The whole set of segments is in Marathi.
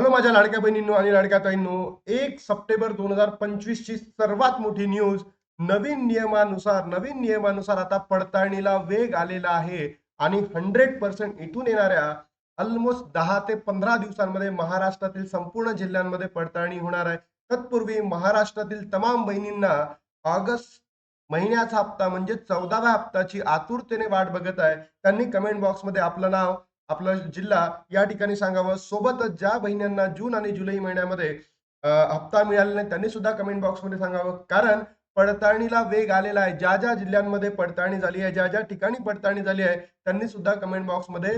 हॅलो माझ्या लाडक्या बहिणींनो आणि लाडक्या ताईंनो एक सप्टेंबर दोन हजार पंचवीस ची सर्वात मोठी न्यूज नवीन नियमानुसार नवीन नियमानुसार आता पडताळणीला वेग आलेला आहे आणि हंड्रेड पर्सेंट इथून येणाऱ्या ऑलमोस्ट दहा ते पंधरा दिवसांमध्ये महाराष्ट्रातील संपूर्ण जिल्ह्यांमध्ये पडताळणी होणार आहे. तत्पूर्वी महाराष्ट्रातील तमाम बहिणींना ऑगस्ट महिन्याचा हप्ता म्हणजे चौदाव्या हप्ताची आतुरतेने वाट बघत आहे. त्यांनी कमेंट बॉक्समध्ये आपलं नाव आपला जिल्हा या ठिकाणी सांगावं. सोबतच ज्या बहिणींना जून आणि जुलै महिन्यामध्ये हप्ता मिळाला नाही त्यांनी सुद्धा कमेंट बॉक्समध्ये सांगावं. कारण पडताळणीला वेग आलेला आहे. ज्या ज्या जिल्ह्यांमध्ये पडताळणी झाली आहे ज्या ज्या ठिकाणी पडताळणी झाली आहे त्यांनी सुद्धा कमेंट बॉक्समध्ये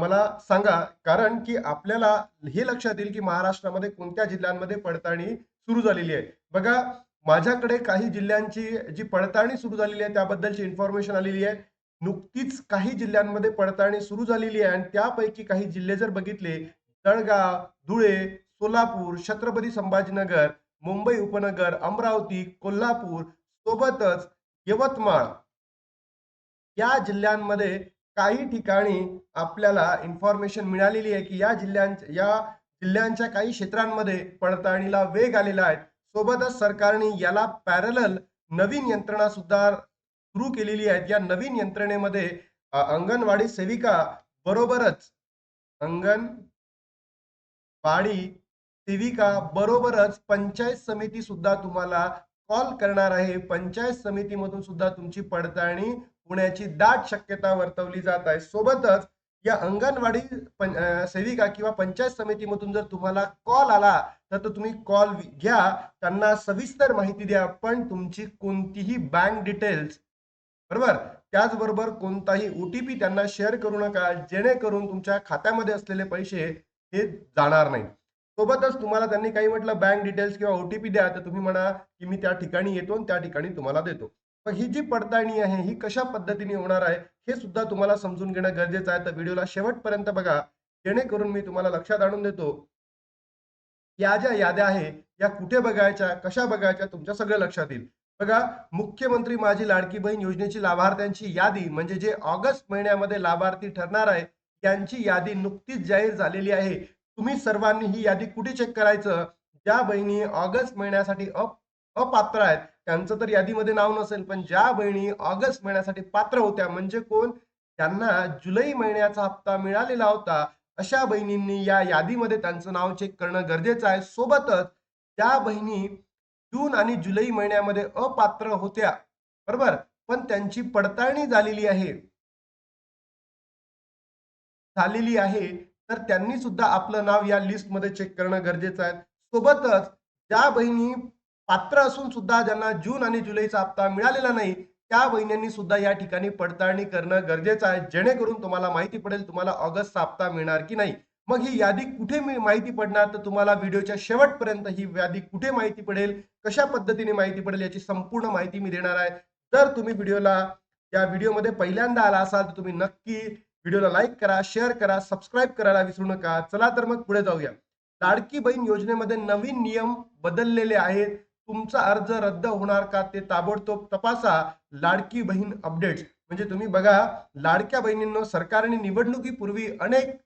मला सांगा. कारण की आपल्याला हे लक्षात येईल की महाराष्ट्रामध्ये कोणत्या जिल्ह्यांमध्ये पडताळणी सुरू झालेली आहे. बघा माझ्याकडे काही जिल्ह्यांची जी पडताळणी सुरू झालेली आहे त्याबद्दलची इन्फॉर्मेशन आलेली आहे. नुकतीच काही जिल्ह्यांमध्ये पडताळणी सुरू झालेली आहे. आणि त्यापैकी काही जिल्हे जर बघितले जळगाव धुळे सोलापूर छत्रपती संभाजीनगर मुंबई उपनगर अमरावती कोल्हापूर सोबतच यवतमाळ या जिल्ह्यांमध्ये काही ठिकाणी आपल्याला इन्फॉर्मेशन मिळालेली आहे की या जिल्ह्यांच्या या जिल्ह्यांच्या काही क्षेत्रांमध्ये पडताळणीला वेग आलेला आहे. सोबतच सरकारने याला पॅरलल नवीन यंत्रणा सुद्धा सुरू केलेली आहेत. या नवीन यंत्रणेमध्ये अंगणवाडी सेविका बरोबरच अंगणवाडी सेविका बरोबरच पंचायत समिती सुद्धा तुम्हाला कॉल करणार आहे. पंचायत समितीमधून सुद्धा तुमची पडताळणी होण्याची दाट शक्यता वर्तवली जात आहे. सोबतच या अंगणवाडी सेविका किंवा पंचायत समितीमधून जर तुम्हाला कॉल आला तर तो तुम्ही कॉल घ्या. त्यांना सविस्तर माहिती द्या पण तुमची कोणतीही बँक डिटेल्स बरोबर? त्याचबरोबर कोणताही ओटीपी त्यांना शेअर करू नका जेणेकरून तुमच्या खात्यामध्ये असलेले पैसे हे जाणार नाही सोबतच तुम्हाला त्यांनी काही म्हटलं बँक डिटेल्स किंवा ओटीपी द्या तर तुम्ही म्हणा की मी त्या ठिकाणी येतो आणि त्या ठिकाणी तुम्हाला देतो. पण ही जी पडताळणी आहे ही कशा पद्धतीने होणार आहे हे सुद्धा तुम्हाला समजून घेणं गरजेचं आहे. तर व्हिडिओला शेवटपर्यंत बघा. जेणेकरून मी तुम्हाला लक्षात आणून देतो या ज्या याद्या आहे या कुठे बघायच्या कशा बघायच्या तुमच्या सगळं लक्षात येईल. बघा मुख्यमंत्री माझी लाडकी बहीण योजनेची लाभार्थ्यांची यादी म्हणजे जे ऑगस्ट महिन्यामध्ये लाभार्थी ठरणार आहे त्यांची यादी नुकतीच जाहीर झालेली आहे. तुम्ही सर्वांनी ही यादी कुठे चेक करायचं? ज्या बहिणी ऑगस्ट महिन्यासाठी अप अपात्र आहेत त्यांचं तर यादीमध्ये नाव नसेल पण ज्या बहिणी ऑगस्ट महिन्यासाठी पात्र होत्या म्हणजे कोण? त्यांना जुलै महिन्याचा हप्ता मिळालेला होता. अशा बहिणींनी या यादीमध्ये त्यांचं नाव चेक करणं गरजेचं आहे. सोबतच त्या बहिणी जून आणि जुलै महिन्यामध्ये अपात्र होत्या. बरोबर? पण त्यांची पडताळणी झालेली आहे. झालेली आहे. तर त्यांनी सुद्धा आपलं नाव या लिस्टमध्ये चेक करणं गरजेचं आहे. सोबतच ज्या बहिणी पात्र असून सुद्धा ज्यांना जून आणि जुलैचा हप्ता मिळालेला नाही त्या बहिणींनी सुद्धा या ठिकाणी पडताळणी करणं गरजेचं आहे. जेणेकरून तुम्हाला माहिती पडेल तुम्हाला ऑगस्टचा हप्ता मिळणार की नाही. मग ही यादी कुठे मी- माहिती पडणार? तर तुम्हाला व्हिडिओच्या शेवटपर्यंत ही यादी कुठे माहिती पडेल? कशा पद्धतीने माहिती पडेल? याची संपूर्ण माहिती मी देणार आहे. जर तुम्ही व्हिडिओला या व्हिडिओमध्ये पहिल्यांदा आला असाल तर तुम्ही नक्की व्हिडिओला लाईक करा शेअर करा सबस्क्राईब करायला विसरू नका. चला तर मग पुढे जाऊया. लाडकी बहीण योजनेमध्ये नवीन नियम बदललेले आहेत. तुमचा अर्ज रद्द होणार का ते ताबडतोब तपासा. लाडकी बहीण अपडेट्स. म्हणजे तुम्ही बघा लाडक्या बहिणींनो सरकारने निवडणुकीपूर्वी अनेक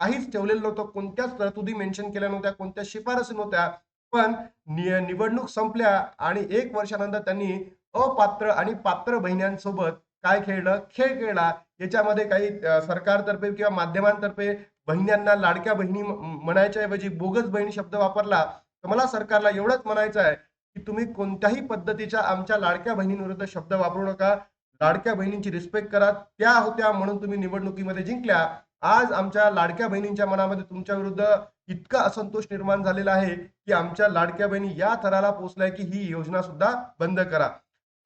काहीच ठेवलेलं नव्हतं. कोणत्याच तरतुदी मेन्शन केल्या नव्हत्या कोणत्या शिफारसी नव्हत्या. पण नि- निवडणूक संपल्या आणि एक वर्षानंतर त्यांनी अपात्र आणि पात्र बहिण्यांसोबत काय खेळलं? खेळ खेळला. याच्यामध्ये काही सरकारतर्फे किंवा माध्यमांतर्फे बहिण्यांना लाडक्या बहिणी म्हणायच्या ऐवजी बोगस बहिणी शब्द वापरला. तर मला सरकारला एवढंच म्हणायचं आहे की तुम्ही कोणत्याही पद्धतीच्या आमच्या लाडक्या बहिणींविरुद्ध शब्द वापरू नका. लाडक्या बहिणींची रिस्पेक्ट करा. त्या होत्या म्हणून तुम्ही निवडणुकीमध्ये जिंकल्या. आज आमच्या लाडक्या बहिणींच्या मनामध्ये तुमच्या विरुद्ध इतका असंतोष निर्माण झालेला आहे की आमच्या लाडक्या बहिणी या थराला पोहोचलाय की ही योजना सुद्धा बंद करा.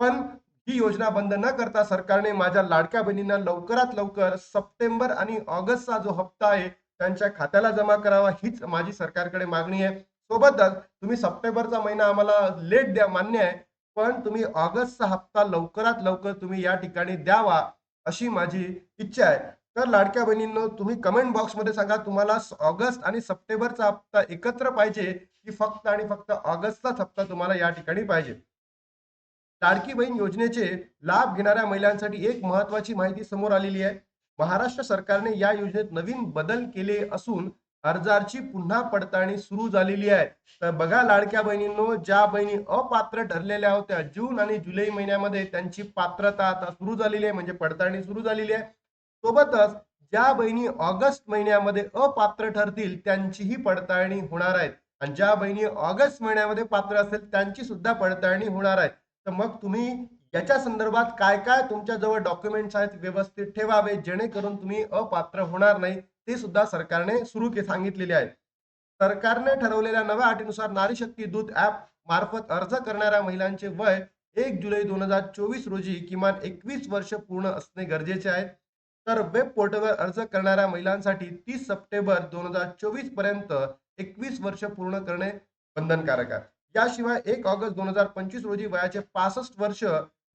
पण ही योजना बंद न करता सरकारने माझ्या लाडक्या बहिणींना लवकरात लवकर सप्टेंबर आणि ऑगस्टचा जो हप्ता आहे त्यांच्या खात्याला जमा करावा हीच माझी सरकारकडे मागणी आहे. सोबतच तुम्ही सप्टेंबरचा महिना आम्हाला लेट द्या मान्य आहे. पण तुम्ही ऑगस्टचा हप्ता लवकरात लवकर तुम्ही या ठिकाणी द्यावा अशी माझी इच्छा आहे. तर लाडक्या बहिणींनो तुम्ही कमेंट बॉक्समध्ये सांगा तुम्हाला ऑगस्ट आणि सप्टेंबरचा हप्ता एकत्र पाहिजे की फक्त आणि फक्त ऑगस्टचाच हप्ता तुम्हाला या ठिकाणी पाहिजे? लाडकी बहीण योजनेचे लाभ घेणाऱ्या महिलांसाठी एक महत्वाची माहिती समोर आलेली आहे. महाराष्ट्र सरकारने या योजनेत नवीन बदल केले असून अर्जाची पुन्हा पडताळणी सुरू झालेली आहे. तर बघा लाडक्या बहिणींनो ज्या बहिणी अपात्र ठरलेल्या होत्या जून आणि जुलै महिन्यामध्ये त्यांची पात्रता आता सुरू झालेली आहे म्हणजे पडताळणी सुरू झालेली आहे. सोबतच ज्या बहिणी ऑगस्ट महिन्यामध्ये अपात्र ठरतील त्यांचीही पडताळणी होणार आहे. आणि ज्या बहिणी ऑगस्ट महिन्यामध्ये पात्र असेल त्यांची सुद्धा पडताळणी होणार आहे. तर मग तुम्ही याच्या संदर्भात काय काय तुमच्या जवळ डॉक्युमेंट्स आहेत व्यवस्थित ठेवावे जेणेकरून तुम्ही अपात्र होणार नाही ते सुद्धा सरकारने सुरू के सांगितलेले आहे सरकारने ठरवलेल्या नव्या अटीनुसार नारी शक्ती दूत ऍप मार्फत अर्ज करणाऱ्या महिलांचे वय एक जुलै दोन हजार चोवीस रोजी किमान एकवीस वर्ष पूर्ण असणे गरजेचे आहे. तर वेब पोर्टलवर अर्ज करणाऱ्या महिलांसाठी तीस सप्टेंबर दोन हजार चोवीसपर्यंत एकवीस वर्ष पूर्ण करणे बंधनकारक आहे. याशिवाय एक ऑगस्ट दोन हजार पंचवीस रोजी वयाचे पासष्ट वर्ष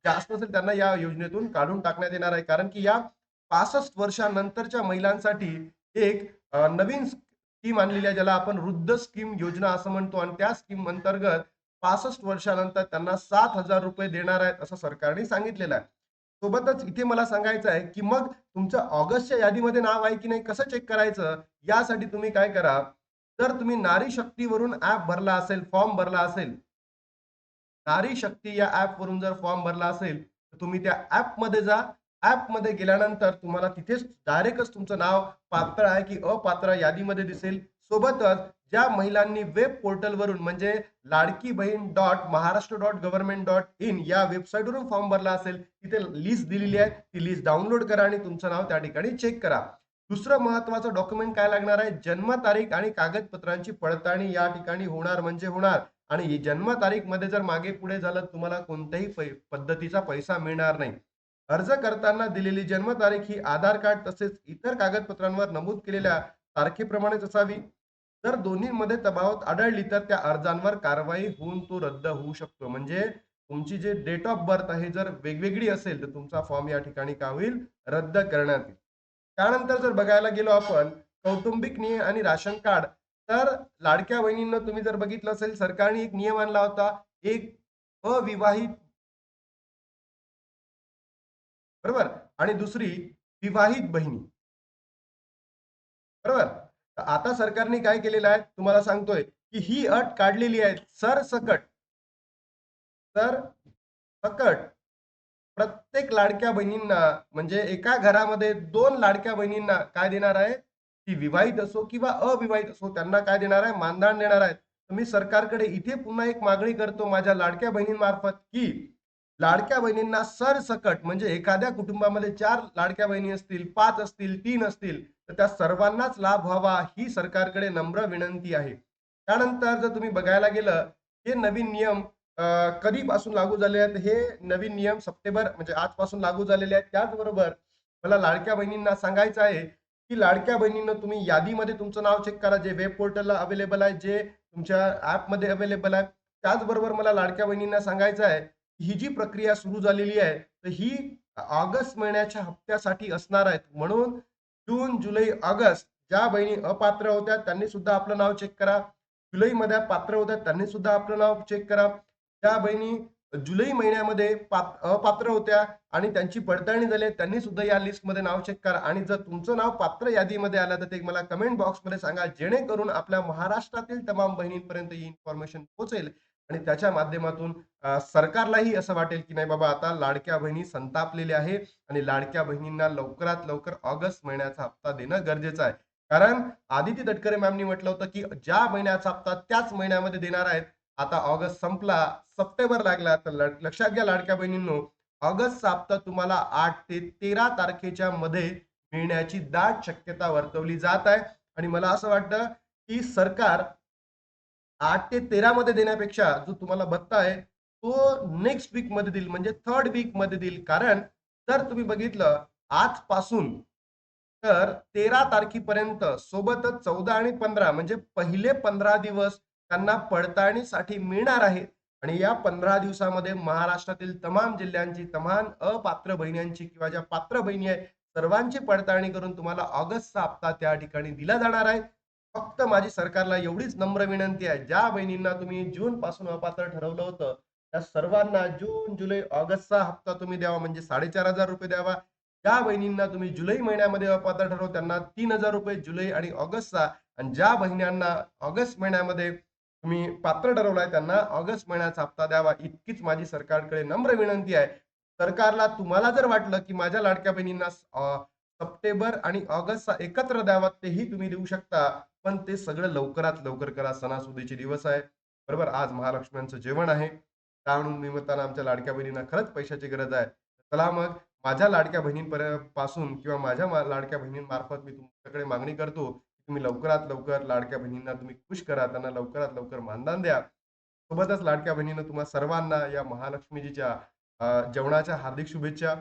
जास्त असेल त्यांना या योजनेतून काढून टाकण्यात येणार आहे. कारण की या पासष्ट वर्षानंतरच्या महिलांसाठी एक नवीन स्कीम आणलेली आहे ज्याला आपण वृद्ध स्कीम योजना असं म्हणतो. आणि त्या स्कीम अंतर्गत पासष्ट वर्षानंतर त्यांना सात हजार रुपये देणार आहेत असं सरकारने सांगितलेलं आहे. सोबतच इथे मला सांगायचं आहे की मग तुमचं ऑगस्टच्या यादीमध्ये नाव आहे की नाही कसं चेक करायचं यासाठी तुम्ही काय करा? जर तुम्ही नारी शक्तीवरून ऍप भरला असेल फॉर्म भरला असेल नारी शक्ती या ऍपवरून जर फॉर्म भरला असेल तर तुम्ही त्या ऍपमध्ये जा. ऍपमध्ये गेल्यानंतर तुम्हाला तिथेच डायरेक्टच तुमचं नाव पात्र आहे की अपात्र यादीमध्ये दिसेल. सोबतच ज्या महिलांनी वेब पोर्टल वरून म्हणजे Ladki Bahin dot Maharashtra dot government dot in या वेबसाईटवरून फॉर्म भरला असेल तिथे लिस्ट दिलेली आहे. ती लिस्ट डाउनलोड करा आणि तुमचं नाव त्या ठिकाणी चेक करा. दुसरं महत्वाचं डॉक्युमेंट काय लागणार आहे? जन्मतारीख आणि कागदपत्रांची पडताळणी या ठिकाणी होणार म्हणजे होणार. आणि जन्मतारीखमध्ये जर मागे पुढे झालं तुम्हाला कोणत्याही पद्धतीचा पैसा मिळणार नाही. अर्ज करताना दिलेली जन्मतारीख ही आधार कार्ड तसेच इतर कागदपत्रांवर नमूद केलेल्या तारखेप्रमाणेच असावी. जर दोन्हीमध्ये तफावत आढळली तर त्या अर्जांवर कारवाई होऊन तो रद्द होऊ शकतो. म्हणजे तुमची जे डेट ऑफ बर्थ आहे जर वेगवेगळी असेल तर तुमचा फॉर्म या ठिकाणी का होईल? रद्द करण्यात येईल. त्यानंतर जर बघायला गेलो आपण कौटुंबिक नियम आणि राशन कार्ड तर लाडक्या बहिणींना तुम्ही जर बघितलं असेल सरकारने एक नियम आणला होता एक अविवाहित बरोबर? आणि दुसरी विवाहित बहिणी. बरोबर? तर आता सरकारने काय केलेलं आहे? तुम्हाला सांगतोय की ही अट काढलेली आहे. सरसकट तर सकट. प्रत्येक लाडक्या बहिणींना म्हणजे एका घरामध्ये दोन लाडक्या बहिणींना काय देणार आहे? ती विवाहित असो किंवा अविवाहित असो त्यांना काय देणार आहे? मानधन देणार आहेत मी सरकारकडे इथे पुन्हा एक मागणी करतो माझ्या लाडक्या बहिणींमार्फत की लाडक्या बहिणींना सरसकट म्हणजे एखाद्या कुटुंबामध्ये चार लाडक्या बहिणी असतील पाच असतील तीन असतील तर त्या सर्वांनाच लाभ व्हावा ही सरकारकडे नम्र विनंती आहे. त्यानंतर जर तुम्ही बघायला गेलं हे नवीन नियम कधीपासून लागू झाले आहेत? हे नवीन नियम सप्टेंबर म्हणजे आजपासून लागू झालेले आहेत. त्याचबरोबर मला लाडक्या बहिणींना सांगायचं आहे की लाडक्या बहिणींना तुम्ही यादीमध्ये तुमचं नाव चेक करा जे वेब पोर्टलला अवेलेबल आहे जे तुमच्या ॲपमध्ये अवेलेबल आहे. त्याचबरोबर मला लाडक्या बहिणींना सांगायचं आहे ही जी प्रक्रिया सुरू झालेली आहे तर ही ऑगस्ट महिन्याच्या हप्त्यासाठी असणार आहेत. म्हणून जून जुलै ऑगस्ट ज्या बहिणी अपात्र होत्या त्यांनी सुद्धा आपलं नाव चेक करा. जुलैमध्ये पात्र होत्या त्यांनी सुद्धा आपलं नाव चेक करा. ज्या बहिणी जुलै महिन्यामध्ये अपात्र होत्या आणि त्यांची पडताळणी झाली त्यांनी सुद्धा या लिस्टमध्ये नाव चेक करा. आणि जर तुमचं नाव पात्र यादीमध्ये आलं तर ते मला कमेंट बॉक्समध्ये सांगा जेणेकरून आपल्या महाराष्ट्रातील तमाम बहिणींपर्यंत ही इन्फॉर्मेशन पोहोचेल. आणि त्याच्या माध्यमातून सरकारलाही असं वाटेल की नाही बाबा आता लाडक्या बहिणी संतापलेल्या आहे आणि लाडक्या बहिणींना लवकरात लवकर ऑगस्ट महिन्याचा हप्ता देणं गरजेचं आहे. कारण आदिती तटकरे मॅमनी म्हटलं होतं की ज्या महिन्याचा हप्ता त्याच महिन्यामध्ये देणार आहेत. आता ऑगस्ट संपला सप्टेंबर लागला तर लक्षात घ्या लाडक्या बहिणींनो ऑगस्टचा हप्ता तुम्हाला आठ ते तेरा तारखेच्या मध्ये मिळण्याची दाट शक्यता वर्तवली जात आहे. आणि मला असं वाटतं की सरकार आठ ते तेरा मध्ये देण्यापेक्षा जो तुम्हाला भत्ता आहे तो नेक्स्ट वीकमध्ये देईल म्हणजे थर्ड वीकमध्ये देईल. कारण जर तुम्ही बघितलं आजपासून तर तेरा तारखेपर्यंत सोबतच चौदा आणि पंधरा म्हणजे पहिले पंधरा दिवस त्यांना पडताळणीसाठी मिळणार आहे. आणि या पंधरा दिवसामध्ये महाराष्ट्रातील तमाम जिल्ह्यांची तमाम अपात्र बहिण्यांची किंवा ज्या पात्र बहिणी आहेत सर्वांची पडताळणी करून तुम्हाला ऑगस्टचा हप्ता त्या ठिकाणी दिला जाणार आहे. फक्त माझी सरकारला एवढीच नम्र विनंती आहे. ज्या बहिणींना तुम्ही जून पासून अपात्र ठरवलं होतं त्या सर्वांना जून जुलै ऑगस्टचा हप्ता तुम्ही द्यावा म्हणजे साडेचार हजार रुपये द्यावा. ज्या बहिणींना तुम्ही जुलै महिन्यामध्ये अपात्र ठरव त्यांना तीन हजार रुपये जुलै आणि ऑगस्टचा. आणि ज्या बहिण्यांना ऑगस्ट महिन्यामध्ये तुम्ही पात्र ठरवलाय त्यांना ऑगस्ट महिन्याचा हप्ता द्यावा. इतकीच माझी सरकारकडे नम्र विनंती आहे. सरकारला तुम्हाला जर वाटलं की माझ्या लाडक्या बहिणींना सप्टेंबर आणि ऑगस्टचा एकत्र द्यावा तेही तुम्ही देऊ शकता. पण ते सगळं लवकरात लवकर करा. सणासुदीचे दिवस आहे. बरोबर? आज महालक्ष्म्यांचं जेवण आहे. त्यामुळे निमित्तानं आमच्या लाडक्या बहिणींना खरंच पैशाची गरज आहे. चला मग माझ्या लाडक्या बहिणींपर्यंत पासून किंवा माझ्या लाडक्या बहिणींमार्फत मी तुमच्याकडे मागणी करतो तुम्ही लवकरात लवकर लाडक्या बहिणींना तुम्ही खुश करा. त्यांना लवकरात लवकर मानधन द्या. सोबतच लाडक्या बहिणीनं तुम्हा सर्वांना या महालक्ष्मीजीच्या जेवणाच्या हार्दिक शुभेच्छा.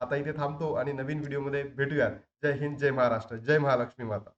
आता इथे थांबतो आणि नवीन व्हिडिओमध्ये भेटूयात. जय हिंद जय महाराष्ट्र. जय महालक्ष्मी माता.